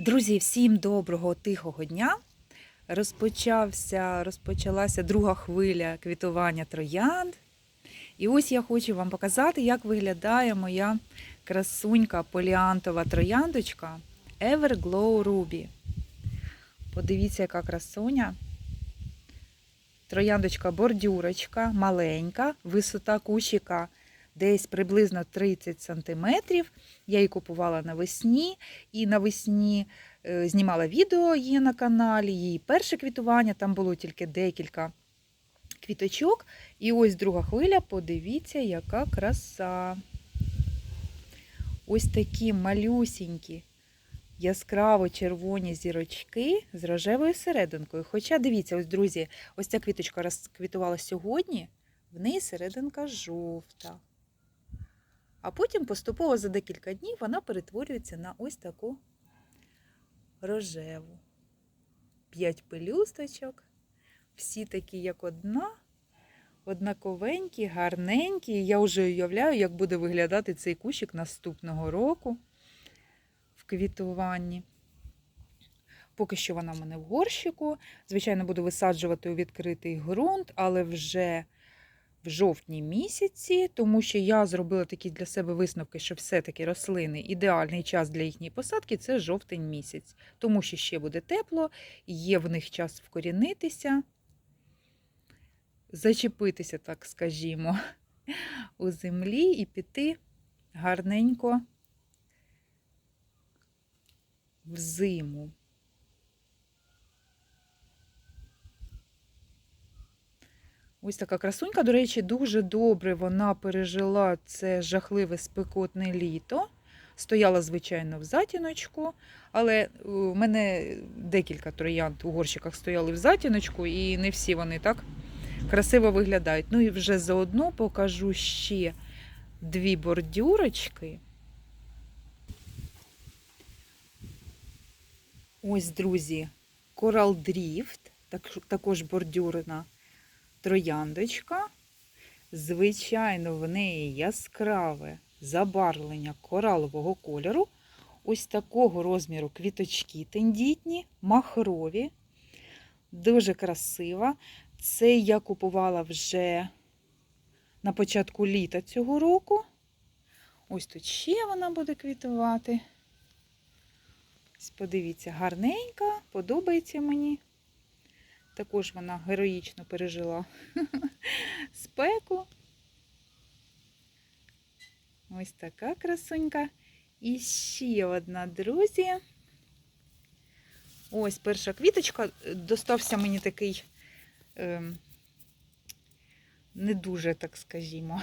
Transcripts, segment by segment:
Друзі, всім доброго тихого дня. Розпочався, розпочалася друга хвиля квітування троянд. І ось я хочу вам показати, як виглядає моя красунька поліантова трояндочка Everglow Ruby. Подивіться, яка красуня. Трояндочка бордюрочка, маленька, висота кущика десь приблизно 30 см. Я її купувала навесні і навесні е, знімала відео є на каналі. Її перше квітування, там було тільки декілька квіточок. І ось друга хвиля, подивіться, яка краса. Ось такі малюсінькі, яскраво червоні зірочки з рожевою серединкою. Хоча, дивіться, ось, друзі, ось ця квіточка розквітувала сьогодні, в неї серединка жовта. А потім поступово за декілька днів вона перетворюється на ось таку рожеву. П'ять пелюсточок, всі такі, як одна, однаковенькі, гарненькі. Я вже уявляю, як буде виглядати цей кущик наступного року в квітуванні. Поки що вона в мене в горщику. Звичайно, буду висаджувати у відкритий ґрунт, але вже в жовтні місяці, тому що я зробила такі для себе висновки, що все-таки рослини ідеальний час для їхньої посадки це жовтень місяць, тому що ще буде тепло, є в них час вкорінитися, зачепитися, так скажімо, у землі і піти гарненько в зиму. Ось така красунька, до речі, дуже добре вона пережила це жахливе спекотне літо. Стояла, звичайно, в затіночку, але у мене декілька троянд у горщиках стояли в затіночку, і не всі вони так красиво виглядають. Ну і вже заодно покажу ще дві бордюрочки. Ось, друзі, Drift, також бордюрна трояндочка. Звичайно, в неї яскраве забарвлення коралового кольору. Ось такого розміру квіточки тендітні, махрові, дуже красива. Це я купувала вже на початку літа цього року. Ось тут ще вона буде квітувати. Подивіться, гарненька, подобається мені. Також вона героїчно пережила спеку. Ось така красунька. І ще одна, друзі. Ось перша квіточка. Достався мені такий ем, не дуже, так скажімо,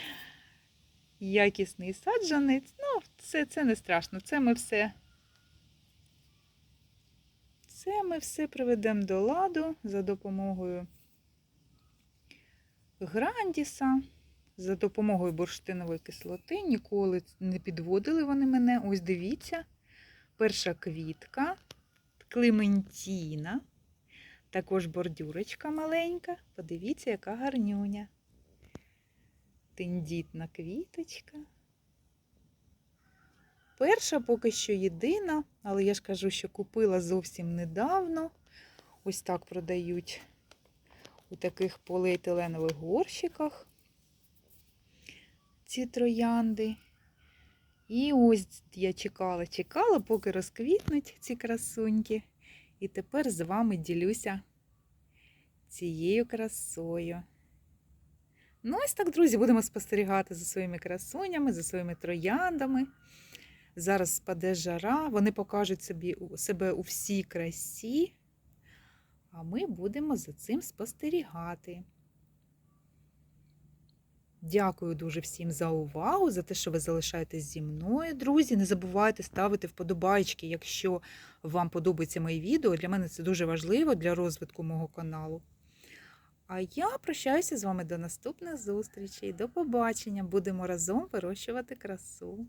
якісний саджанець. Ну, це, це не страшно. Це ми все це ми все приведемо до ладу за допомогою грандіса, за допомогою бурштинової кислоти. Ніколи не підводили вони мене. Ось дивіться, перша квітка, клементіна, також бордюрочка маленька. Подивіться, яка гарнюня. Тендітна квіточка. Перша поки що єдина, але я ж кажу, що купила зовсім недавно. Ось так продають у таких поліетиленових горщиках ці троянди. І ось я чекала, чекала, поки розквітнуть ці красуньки. І тепер з вами ділюся цією красою. Ну, ось так, друзі, будемо спостерігати за своїми красунями, за своїми трояндами. Зараз спаде жара, вони покажуть собі, себе у всій красі, а ми будемо за цим спостерігати. Дякую дуже всім за увагу, за те, що ви залишаєтесь зі мною, друзі. Не забувайте ставити вподобайки, якщо вам подобається моє відео. Для мене це дуже важливо для розвитку мого каналу. А я прощаюся з вами до наступних зустрічей. До побачення! Будемо разом вирощувати красу.